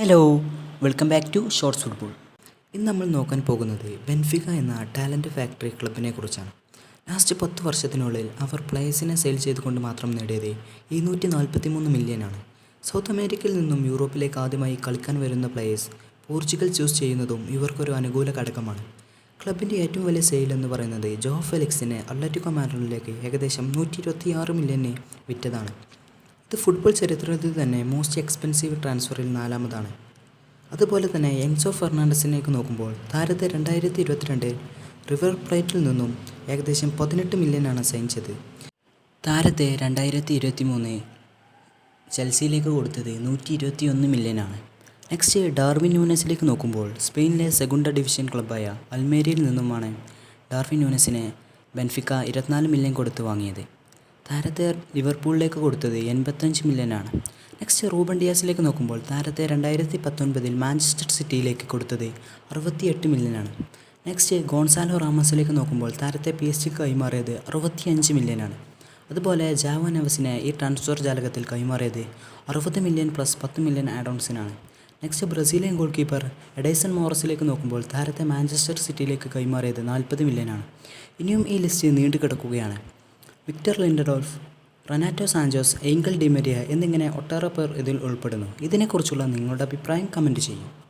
Hello welcome back to shorts football ഇന്ന് നമ്മൾ നോക്കാൻ പോകുന്നത് ബെൻഫിക എന്ന ടാലന്റ് ഫാക്ടറി ക്ലബിനെ കുറിച്ചാണ്. ലാസ്റ്റ് പത്ത് വർഷത്തിനുള്ളിൽ അവർ പ്ലേയേഴ്സിനെ സെയിൽ ചെയ്തുകൊണ്ട് മാത്രം നേടിയത് ഇരുന്നൂറ്റി നാൽപ്പത്തി മൂന്ന് മില്യനാണ് സൗത്ത് അമേരിക്കയിൽ നിന്നും യൂറോപ്പിലേക്ക് ആദ്യമായി കളിക്കാൻ വരുന്ന പ്ലേയേഴ്സ് പോർച്ചുഗൽ ചൂസ് ചെയ്യുന്നതും ഇവർക്കൊരു അനുകൂല ഘടകമാണ്. ക്ലബിന്റെ ഏറ്റവും വലിയ സെയിൽ എന്ന് പറയുന്നത് ജോ ഫെലിക്സിനെ അത്ലറ്റിക്കോ മാഡ്രിഡിലേക്ക് ഏകദേശം നൂറ്റി ഇരുപത്തിയാറ് മില്യനെ വിറ്റതാണ്. ഇത് ഫുട്ബോൾ ചരിത്രത്തിൽ തന്നെ മോസ്റ്റ് എക്സ്പെൻസീവ് ട്രാൻസ്ഫറിൽ നാലാമതാണ്. അതുപോലെ തന്നെ എൻസോ ഫെർണാണ്ടസിനേക്ക് നോക്കുമ്പോൾ താരത്തെ രണ്ടായിരത്തി ഇരുപത്തിരണ്ടിൽ റിവർ പ്ലേറ്റിൽ നിന്നും ഏകദേശം പതിനെട്ട് മില്യനാണ് സൈൻ ചെയ്തത്. താരത്തെ രണ്ടായിരത്തി ഇരുപത്തി മൂന്ന് ചെൽസിയിലേക്ക് കൊടുത്തത് നൂറ്റി ഇരുപത്തി ഒന്ന് മില്യനാണ് നെക്സ്റ്റ് ഡാർവിൻ ന്യൂനസിലേക്ക് നോക്കുമ്പോൾ സ്പെയിനിലെ സെഗുണ്ട ഡിവിഷൻ ക്ലബ്ബായ അൽമേരിയിൽ നിന്നുമാണ് ഡാർവിൻ ന്യൂനസിനെ ബെൻഫിക്ക ഇരുപത്തിനാല് മില്യൺ കൊടുത്ത് വാങ്ങിയത്. താരത്തെ ലിവർപൂളിലേക്ക് കൊടുത്തത് എൺപത്തഞ്ച് മില്യനാണ് നെക്സ്റ്റ് റൂബൻ ഡിയാസിലേക്ക് നോക്കുമ്പോൾ താരത്തെ രണ്ടായിരത്തി പത്തൊൻപതിൽ മാഞ്ചസ്റ്റർ സിറ്റിയിലേക്ക് കൊടുത്തത് അറുപത്തിയെട്ട് മില്യനാണ് നെക്സ്റ്റ് ഗോൺസാലോ റാമസിലേക്ക് നോക്കുമ്പോൾ താരത്തെ പി എസ് ജിക്ക് കൈമാറിയത് അറുപത്തിയഞ്ച് മില്യനാണ് അതുപോലെ ജാവ നെവസിനെ ഈ ട്രാൻസ്ഫർ ജാലകത്തിൽ കൈമാറിയത് അറുപത് മില്യൺ പ്ലസ് പത്ത് മില്യൺ ആഡോൺസിനാണ് next Brazilian goalkeeper Ederson മോറസിലേക്ക് നോക്കുമ്പോൾ താരത്തെ മാഞ്ചസ്റ്റർ സിറ്റിയിലേക്ക് കൈമാറിയത് നാൽപ്പത് മില്യനാണ് ഇനിയും ഈ ലിസ്റ്റ് നീണ്ടു കിടക്കുകയാണ് Victor Lindelof Renato Sanches Angel Di Maria എന്നിങ്ങനെ ഒട്ടേറെ പേർ ഇതിൽ ഉൾപ്പെടുന്നു. ഇതിനെക്കുറിച്ചുള്ള നിങ്ങളുടെ അഭിപ്രായം കമന്റ് ചെയ്യും.